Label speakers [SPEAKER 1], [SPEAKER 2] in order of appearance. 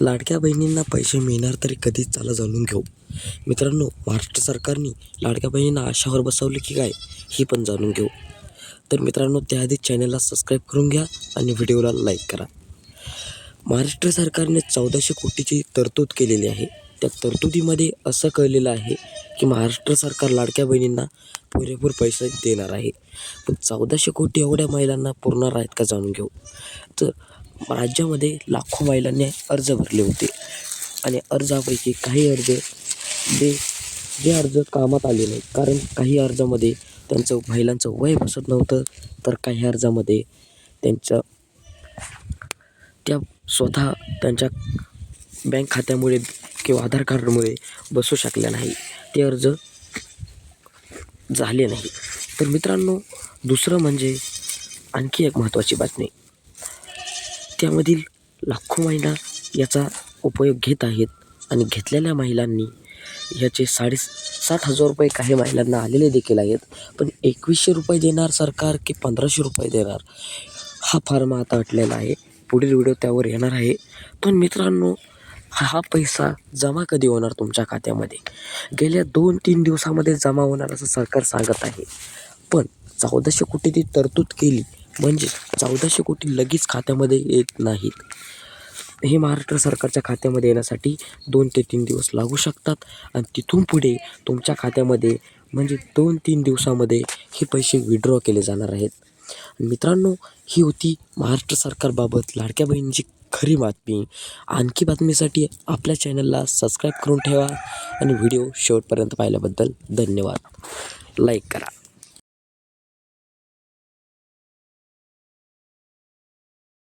[SPEAKER 1] लाडक्या बहिणींना पैसे मिळणार तरी कधीच त्याला जाणून घेऊ. मित्रांनो महाराष्ट्र सरकारने लाडक्या बहिणींना आशावर बसवले की काय हे पण जाणून घेऊ. तर मित्रांनो त्याआधी चॅनलला सबस्क्राईब करून घ्या आणि व्हिडिओला लाईक करा. महाराष्ट्र सरकारने चौदाशे कोटीची तरतूद केलेली आहे. त्या तरतुदीमध्ये असं कळलेलं आहे की महाराष्ट्र सरकार लाडक्या बहिणींना पुरेपूर पैसे देणार आहे. पण चौदाशे कोटी एवढ्या महिलांना पुरणार आहेत का जाणून घेऊ. तर राज्यामध्ये लाखो महिलांनी अर्ज भरले होते. आणि अर्जापैकी काही अर्ज जे जे अर्ज कामात आले नाही कारण काही अर्जामध्ये त्यांचं महिलांचं वय बसत नव्हतं. तर काही अर्जामध्ये त्यांचं त्या स्वतः त्यांच्या बँक खात्यामुळे किंवा आधार कार्डमुळे बसू शकल्या नाही. ते अर्ज झाले नाही. तर मित्रांनो दुसरं म्हणजे आणखी एक महत्त्वाची बातमी. त्यामधील लाखो महिला याचा उपयोग घेत आहेत आणि घेतलेल्या महिलांनी याचे साडे साठ हजार रुपये काही महिलांना आलेले देखील आहेत. पण एकवीसशे रुपये देणार सरकार की पंधराशे रुपये देणार? हा फार्म आता अटलेला आहे. पुढील व्हिडिओ त्यावर येणार आहे. पण मित्रांनो हा हा पैसा जमा कधी होणार तुमच्या खात्यामध्ये? गेल्या दोन तीन दिवसामध्ये जमा होणार असं सरकार सांगत आहे. पण चौदाशे कोटीची तरतूद केली म्हणजे चौदाशे कोटी लगेच खात्यामध्ये येत नाहीत. हे महाराष्ट्र सरकारच्या खात्यामध्ये येण्यासाठी दोन ते तीन दिवस लागू शकतात. आणि तिथून पुढे तुमच्या खात्यामध्ये म्हणजे दोन तीन दिवसामध्ये हे पैसे विड्रॉ केले जाणार आहेत. मित्रांनो ही होती महाराष्ट्र सरकारबाबत लाडक्या बहिणीची खरी बातमी. आणखी बातमीसाठी आपल्या चॅनलला सबस्क्राईब करून ठेवा. आणि व्हिडिओ शेवटपर्यंत पाहिल्याबद्दल धन्यवाद. लाईक करा.